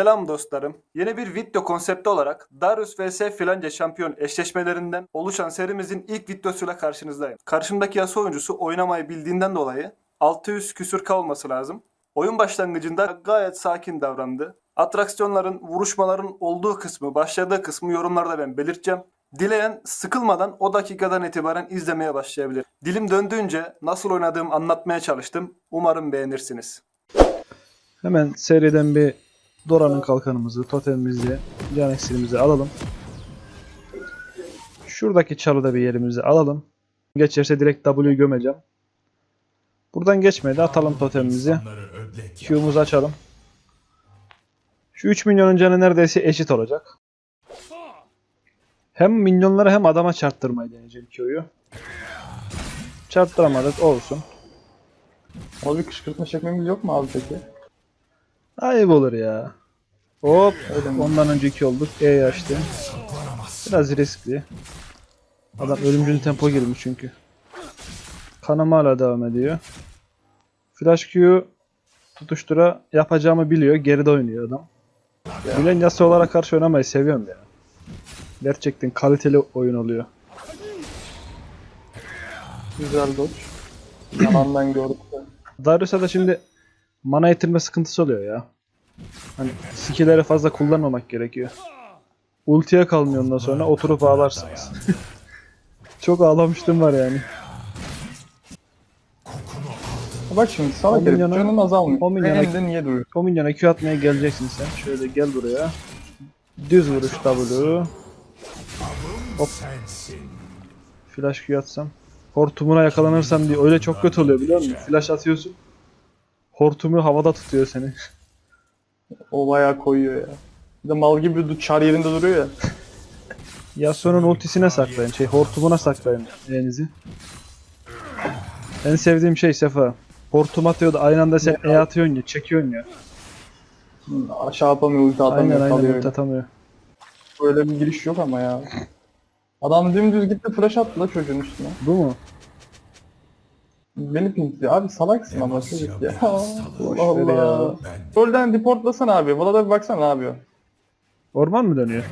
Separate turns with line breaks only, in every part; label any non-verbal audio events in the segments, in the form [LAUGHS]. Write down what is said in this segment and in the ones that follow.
Selam dostlarım. Yeni bir video konsepti olarak Darius vs filanca şampiyon eşleşmelerinden oluşan serimizin ilk videosuyla karşınızdayım. Karşımdaki yasa oyuncusu oynamayı bildiğinden dolayı 600 küsür K olması lazım. Oyun başlangıcında gayet sakin davrandı. Atraksiyonların, vuruşmaların olduğu kısmı, başladığı kısmı yorumlarda ben belirteceğim. Dileyen sıkılmadan o dakikadan itibaren izlemeye başlayabilir. Dilim döndüğünce nasıl oynadığımı anlatmaya çalıştım. Umarım beğenirsiniz.
Hemen seriden bir Dora'nın kalkanımızı, totemimizi, can iksirimizi alalım. Şuradaki çalıda bir yerimizi alalım. Geçerse direkt W'yu gömeceğim. Buradan geçmedi. Atalım totemimizi. Q'muzu açalım. Şu 3 milyonun canı neredeyse eşit olacak. Hem minyonlara hem adama çarptırmayı deneyeceğim Q'yu. Çarptıramadık olsun.
Abi kışkırtma çekmemiz yok mu abi peki?
Ayıp olur ya. Hop. Ondan önceki olduk. E açtı. Biraz riskli. Adam ölümcül tempo girmiş çünkü. Kanama hala devam ediyor. Flash Q tutuştura yapacağımı biliyor. Geride oynuyor adam. Bilen Yasuo olarak karşı oynamayı seviyorum ya. Gerçekten kaliteli oyun oluyor.
Güzel dodge. Yalandan gördüm.
Darius'a da şimdi mana yitirme sıkıntısı oluyor ya. Hani skill'leri fazla kullanmamak gerekiyor. Ultiye kalmıyor ondan sonra oturup ağlarsınız. [LAUGHS] Çok ağlamıştım var yani.
Bak şimdi sana
O
gelip
milyona-
canın azalmıyor.
o milyona-
niye duruyor?
O milyona Q atmaya geleceksin sen. Şöyle gel buraya. Düz vuruş W. Hop. Flash Q atsam. Hortumuna yakalanırsam diye öyle çok kötü oluyor biliyor musun? Flash atıyorsun. Hortumu havada tutuyor seni.
O bayağı koyuyor ya. Bir de mal gibi çar yerinde duruyor ya.
Yasuo'nun ultisine saklayın. Şey hortumuna saklayın elinizi. En sevdiğim şey Sefa. Hortum atıyor da aynı anda sen E atıyorsun ya, çekiyorsun ya.
Hı, Aşağı atamıyor, ulti atamıyor.
Aynen aynen
kalıyor
ulti atamıyor.
Böyle bir giriş yok ama ya. Adam dümdüz gitti flash attı la çocuğun üstüne.
Bu mu?
Beni pinkliyor. Abi salaksın ama çocuk ya. Allah. Allah. Rolden reportlasana abi. Valla bir baksana ne yapıyor.
Orman mı dönüyor?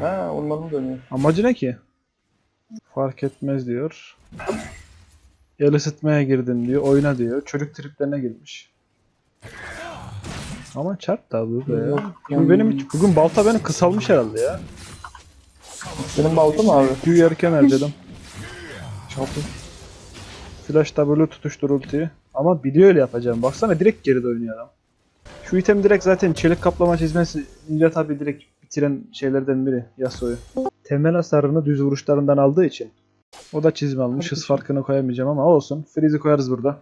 Ha ormanı dönüyor.
Amacı ne ki? Fark etmez diyor. El ısıtmaya girdim diyor. Oyna diyor. Çocuk triplerine girmiş. Ama çarp da bu be. Bugün benim bugün balta benim kısalmış herhalde ya.
Senin balta mı abi?
Tüy erken harcadım.
Çapı.
Flash W tutuştur ultiyi. Ama biliyor öyle yapacağım. Baksana direkt geride oynuyor adam. Şu item direkt zaten çelik kaplama çizmesi Millet abi direkt bitiren şeylerden biri Yasuo'yu. Temel hasarını düz vuruşlarından aldığı için. O da çizme almış. Hız farkını koyamayacağım ama olsun. Freeze'i koyarız burada.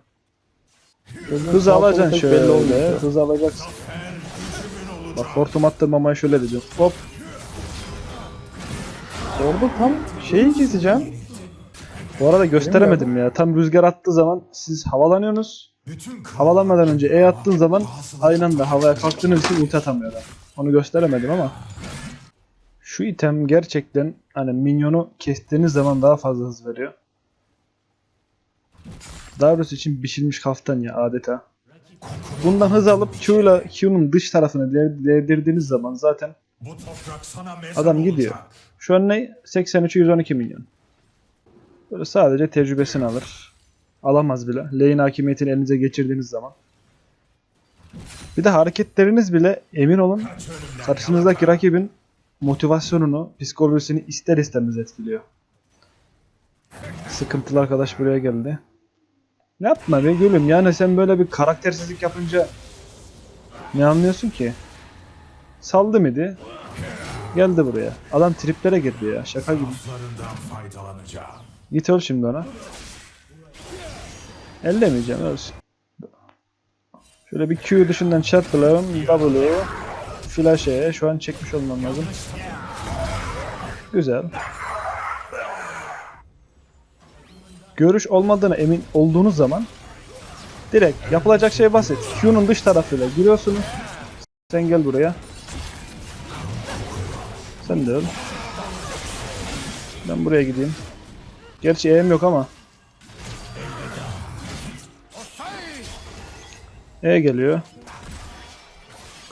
Hız alacaksın şöyle. Hız alacaksın. Bak hortum attırmamaya şöyle dedim. Hop.
Orada tam şeyi keseceğim.
Bu arada gösteremedim ya. Tam rüzgar attığı zaman siz havalanıyorsunuz. Havalanmadan önce E attığın zaman aynı anda havaya kalktığınız için ulti atamıyor adam. Onu gösteremedim ama şu item gerçekten hani minyonu kestiğiniz zaman daha fazla hız veriyor. Darius için biçilmiş kaftan ya adeta. Bundan hız alıp Q ile Q'nun dış tarafını değ- değdirdiğiniz zaman zaten Adam gidiyor. Şu an ne? 83 112 milyon. Böyle sadece tecrübesini alır. Alamaz bile. Lane hakimiyetini elinize geçirdiğiniz zaman. Bir de hareketleriniz bile emin olun karşınızdaki rakibin motivasyonunu, psikolojisini ister istemez etkiliyor. Sıkıntılı arkadaş buraya geldi. Yapma be gülüm. Yani sen böyle bir karaktersizlik yapınca ne anlıyorsun ki? Saldı mıydı? Geldi buraya. Adam triplere girdi ya. Şaka gibi. Git öl şimdi ona. Ellemeyeceğim ölsün. Şöyle bir Q dışından çarpalım. W. Flash E. Şu an çekmiş olmam lazım. Güzel. Görüş olmadığına emin olduğunuz zaman direkt yapılacak şey basit. Q'nun dış tarafıyla giriyorsunuz. Sen gel buraya. Sen de öl. Ben buraya gideyim. Gerçi E'm yok ama. E geliyor.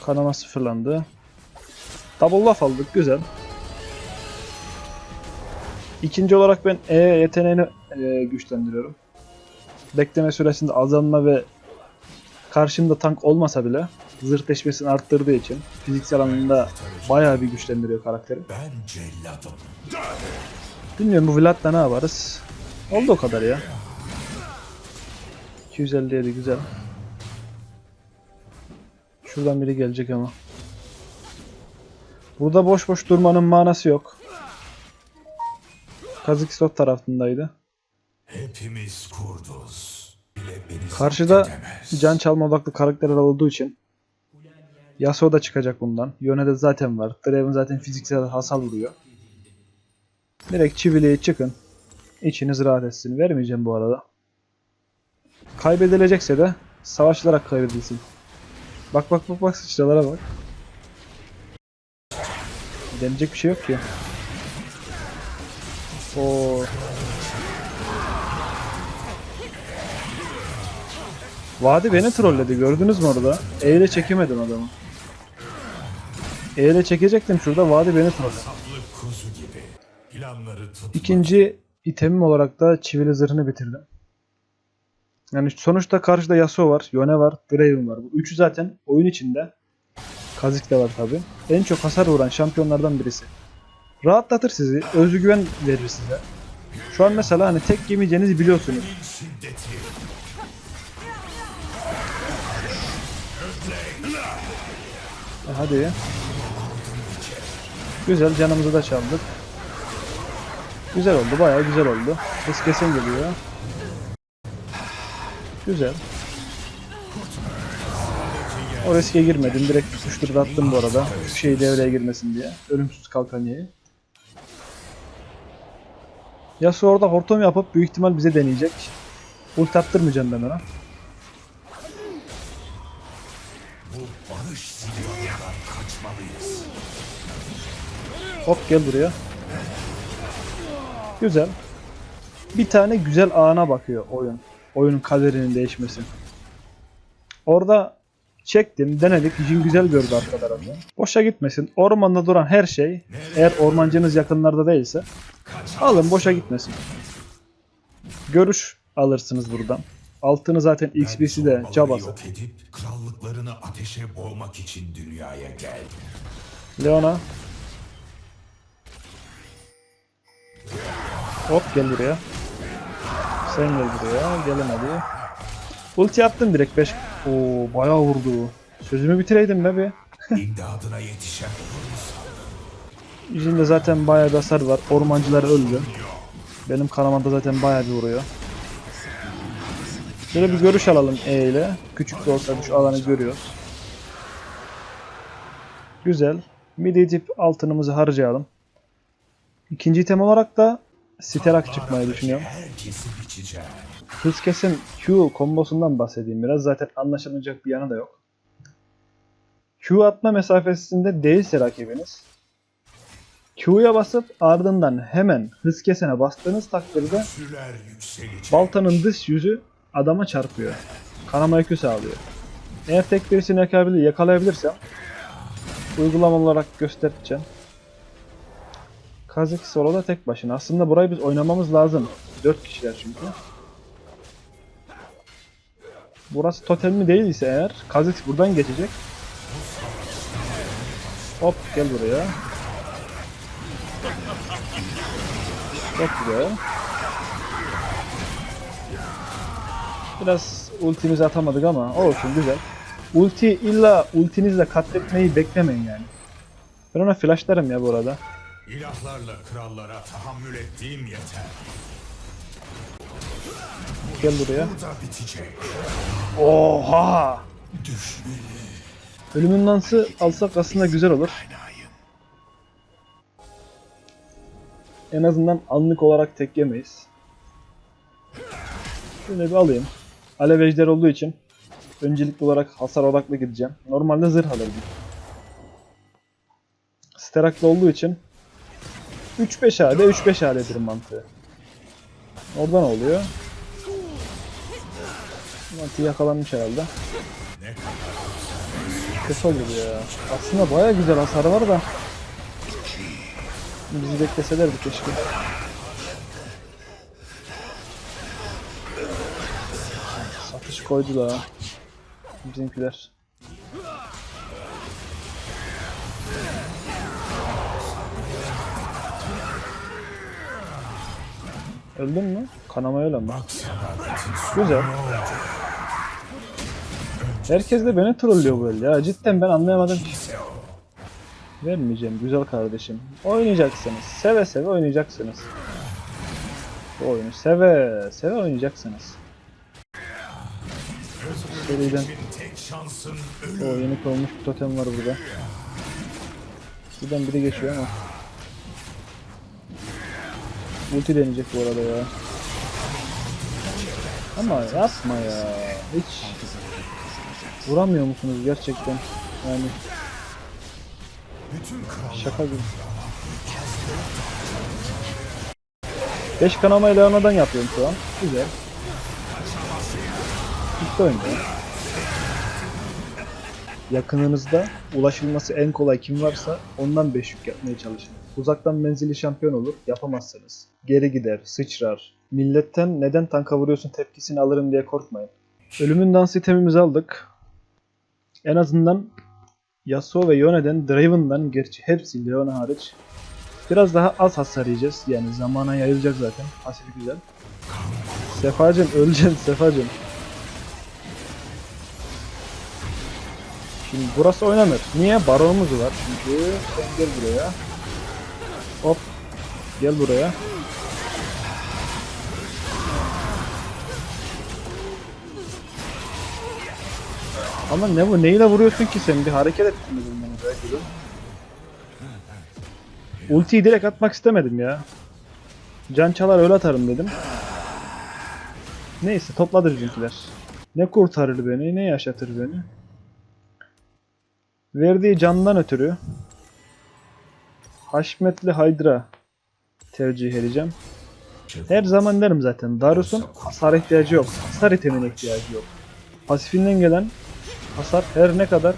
Kanama sıfırlandı. Double buff aldık güzel. İkinci olarak ben E yeteneğini e, güçlendiriyorum. Bekleme süresinde azalma ve karşımda tank olmasa bile zırh deşmesini arttırdığı için fiziksel anlamda bayağı bir güçlendiriyor karakteri.
Ben celladım.
Bilmiyorum bu Vlad'la ne yaparız. Oldu o kadar ya. 257 güzel. Şuradan biri gelecek ama. Burada boş boş durmanın manası yok. Kazakistan tarafındaydı.
Hepimiz kurduz.
Karşıda can çalma odaklı karakterler olduğu için Yasuo da çıkacak bundan. Yone'de zaten var. Draven zaten fiziksel hasar vuruyor. Direkt çiviliğe çıkın. İçiniz rahat etsin. Vermeyeceğim bu arada. Kaybedilecekse de savaşılarak kaybedilsin. Bak bak bak bak sıçralara bak. Denecek bir şey yok ki. Oo. Vadi beni trolledi gördünüz mü orada? E ile çekemedim adamı. E ile çekecektim şurada Vadi beni trolledi. İkinci itemim olarak da çivili zırhını bitirdim. Yani sonuçta karşıda Yasuo var, Yone var, Draven var. Bu üçü zaten oyun içinde. Kazik de var tabi. En çok hasar vuran şampiyonlardan birisi. Rahatlatır sizi, özgüven verir size. Şu an mesela hani tek yemeyeceğinizi biliyorsunuz. E hadi. Güzel canımızı da çaldık. Güzel oldu bayağı güzel oldu. Hız kesin geliyor. Güzel. O riske girmedim. Direkt tutuşturup attım bu arada. Şu şey devreye girmesin diye. Ölümsüz kalkanyayı. Yasuo orada hortum yapıp büyük ihtimal bize deneyecek. Ult attırmayacağım ben ona. Hop gel buraya. Güzel. Bir tane güzel ana bakıyor oyun. Oyunun kaderinin değişmesi. Orada çektim, denedik. Jin güzel gördü arka tarafta. Boşa gitmesin. Ormanda duran her şey, eğer ormancınız yakınlarda değilse, alın boşa gitmesin. Görüş alırsınız buradan. Altını zaten XP'si de cabası.
Krallıklarını ateşe boğmak için dünyaya geldim.
Leona. Hop gel buraya. Sen gel buraya. Gelemedi. Ulti attım direkt 5. Oo bayağı vurdu. Sözümü bitireydim be bir.
İmdadına yetişen [LAUGHS]
Yüzünde zaten bayağı bir hasar var. Ormancılar öldü. Benim kanamada zaten bayağı bir vuruyor. Şöyle bir görüş alalım E ile. Küçük de olsa şu alanı görüyoruz. Güzel. Midi tip altınımızı harcayalım. İkinci item olarak da Sterak çıkmayı düşünüyorum. Hız kesin Q kombosundan bahsedeyim biraz. Zaten anlaşılmayacak bir yanı da yok. Q atma mesafesinde değilse rakibiniz Q'ya basıp ardından hemen hız kesene bastığınız takdirde baltanın dış yüzü adama çarpıyor. Kanama yükü sağlıyor. Eğer tek birisini yakalayabilir, yakalayabilirsem uygulama olarak göstereceğim. Kazak solo da tek başına. Aslında burayı biz oynamamız lazım. 4 kişiler çünkü. Burası totem mi değilse eğer Kazix buradan geçecek. Hop gel buraya. Çok güzel. Biraz ultimizi atamadık ama olsun güzel. Ulti illa ultinizle katletmeyi beklemeyin yani. Ben ona flashlarım ya bu arada.
İlahlarla krallara tahammül ettiğim yeter.
Gel buraya.
Burada bitecek.
Oha!
Düşmeli.
Ölümün dansı alsak aslında güzel olur. En azından anlık olarak tek yemeyiz. Şöyle bir alayım. Alev ejder olduğu için öncelikli olarak hasar odaklı gideceğim. Normalde zırh alırdım. Steraklı olduğu için 3-5 AD 3-5 AD'dir mantığı. Orada ne oluyor? Mantığı yakalanmış herhalde. Kötü oldu bu ya. Aslında baya güzel hasar var da. Bizi bekleselerdi keşke. Satış koydular. Bizimkiler. Öldün mü? Kanamaya ölen bak. Güzel. Herkes de beni trollüyor böyle ya. Cidden ben anlayamadım ki. Vermeyeceğim güzel kardeşim. Oynayacaksınız. Seve seve oynayacaksınız. Bu oyunu seve seve oynayacaksınız. Seriden o yeni koyulmuş bir totem var burada. Buradan biri geçiyor ama. Ulti deneyecek bu arada ya. Ama yapma ya. Hiç vuramıyor musunuz gerçekten? Yani şaka gibi. 5 kanamayı Leona'dan yapıyorum şu an. Güzel. Bitti oyun ya. Yakınınızda ulaşılması en kolay kim varsa ondan 5 yük yapmaya çalışın. Uzaktan menzili şampiyon olur, yapamazsınız. Geri gider, sıçrar. Milletten neden tanka vuruyorsun tepkisini alırım diye korkmayın. Ölümün dans itemimizi aldık. En azından Yasuo ve Yone'den, Draven'dan gerçi hepsi Leona hariç biraz daha az hasar yiyeceğiz. Yani zamana yayılacak zaten. Pasifi güzel. Sefacım öleceksin Sefacım. Şimdi burası oynanır. Niye? Baronumuz var çünkü. Sen buraya. Hop. Gel buraya. Ama ne bu? Neyle vuruyorsun ki sen? Bir hareket bana belki de. Ultiyi direkt atmak istemedim ya. Can çalar öyle atarım dedim. Neyse topladı bizimkiler. Ne kurtarır beni, ne yaşatır beni. Verdiği candan ötürü Haşmetli Hydra tercih edeceğim. Her zaman derim zaten Darius'un hasar ihtiyacı yok. Hasar itemine ihtiyacı yok. Pasifinden gelen hasar her ne kadar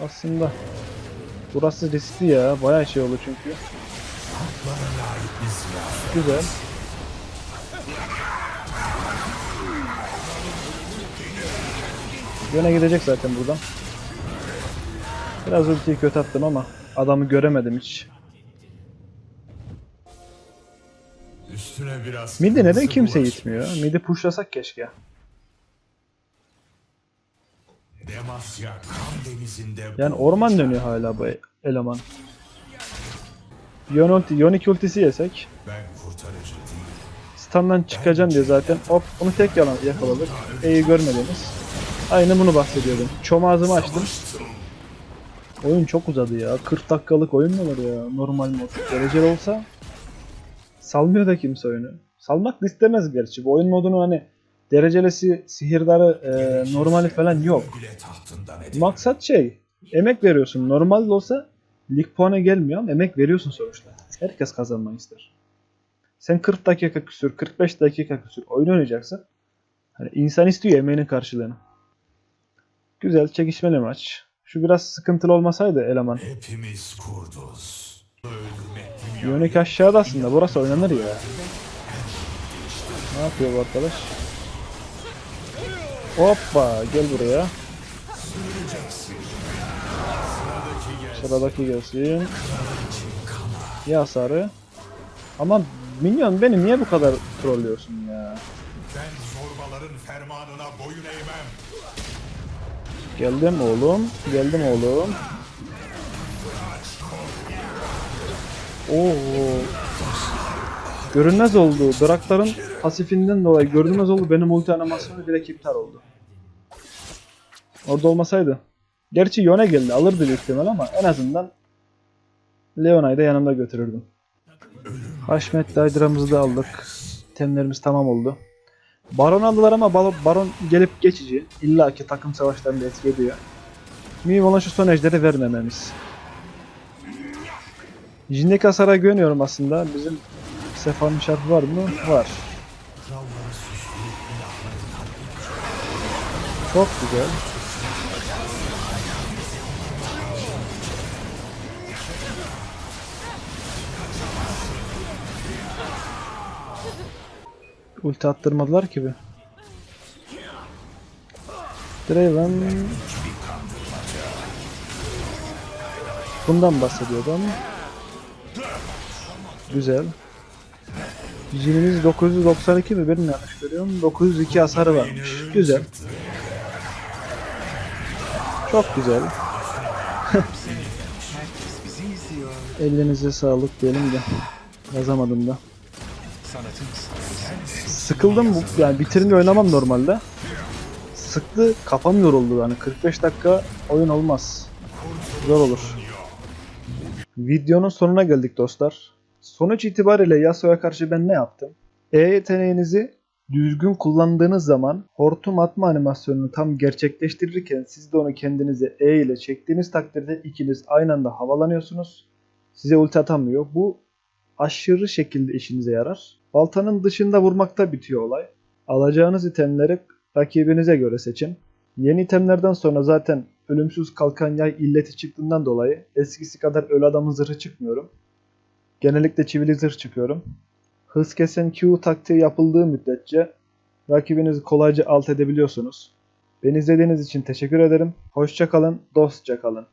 aslında burası riskli ya. Bayağı şey oldu çünkü. Güzel. Yöne gidecek zaten buradan. Biraz ultiyi kötü attım ama adamı göremedim hiç.
üstüne biraz
Midi neden kimse
bulaş.
gitmiyor? Midi pushlasak keşke.
Demasya kan denizinde
Yani orman dönüyor hala bu eleman. Yon ulti, Yonik ultisi yesek.
ben kurtarıcı.
Stand'dan çıkacağım diye zaten hop onu tek yalan yakaladık. E'yi görmediniz. Aynı bunu bahsediyordum. Çom ağzımı açtım. Oyun çok uzadı ya. 40 dakikalık oyun mu olur ya? Normal mod. Dereceli olsa salmıyor da kimse oyunu. Salmak da istemez gerçi. Bu oyun modunu hani derecelesi, sihirdarı, e, normali falan yok. Maksat şey, emek veriyorsun. Normalde olsa lig puanı gelmiyor ama emek veriyorsun sonuçta. Herkes kazanmayı ister. Sen 40 dakika küsür, 45 dakika küsür oyun oynayacaksın. Hani insan istiyor emeğinin karşılığını. Güzel, çekişmeli maç. Şu biraz sıkıntılı olmasaydı eleman.
Hepimiz kurduz.
Yonik aşağıda aslında. Burası oynanır ya. Ne yapıyor bu arkadaş? Hoppa gel buraya. Sıradaki gelsin. Ya sarı. Ama minyon beni niye bu kadar trollüyorsun ya?
Ben zorbaların fermanına boyun eğmem.
Geldim oğlum. Geldim oğlum. Oo. Görünmez oldu. Drakların pasifinden dolayı görünmez oldu. Benim ulti animasyonu direkt iptal oldu. Orada olmasaydı. Gerçi Yone geldi. Alırdı büyük ihtimal ama en azından Leona'yı da yanımda götürürdüm. Haşmet Hydra'mızı da aldık. Temlerimiz tamam oldu. Baron aldılar ama Bar- Baron gelip geçici. İlla ki takım savaşlarında etki ediyor. Mühim olan şu son ejderi vermememiz. Jindeki hasara güveniyorum aslında. Bizim Sefa'nın şartı var mı? Var. Çok güzel. Ulti attırmadılar ki bir. Draven Bundan bahsediyordum. Güzel. Jinimiz 992 mi? Benim yanlış görüyorum. 902 hasarı varmış. Güzel. Çok güzel. [LAUGHS] Ellerinize sağlık diyelim de. Yazamadım da. Sıkıldım bu. Yani bitirince oynamam normalde. Sıktı. Kafam yoruldu yani. 45 dakika oyun olmaz. Zor olur. Videonun sonuna geldik dostlar. Sonuç itibariyle Yasuo'ya karşı ben ne yaptım? E yeteneğinizi düzgün kullandığınız zaman hortum atma animasyonunu tam gerçekleştirirken siz de onu kendinize E ile çektiğiniz takdirde ikiniz aynı anda havalanıyorsunuz. Size ulti atamıyor. Bu aşırı şekilde işinize yarar. Baltanın dışında vurmakta bitiyor olay. Alacağınız itemleri rakibinize göre seçin. Yeni itemlerden sonra zaten ölümsüz kalkan yay illeti çıktığından dolayı eskisi kadar ölü adamın zırhı çıkmıyorum. Genellikle çivili zırh çıkıyorum. Hız kesen Q taktiği yapıldığı müddetçe rakibinizi kolayca alt edebiliyorsunuz. Beni izlediğiniz için teşekkür ederim. Hoşça kalın, dostça kalın.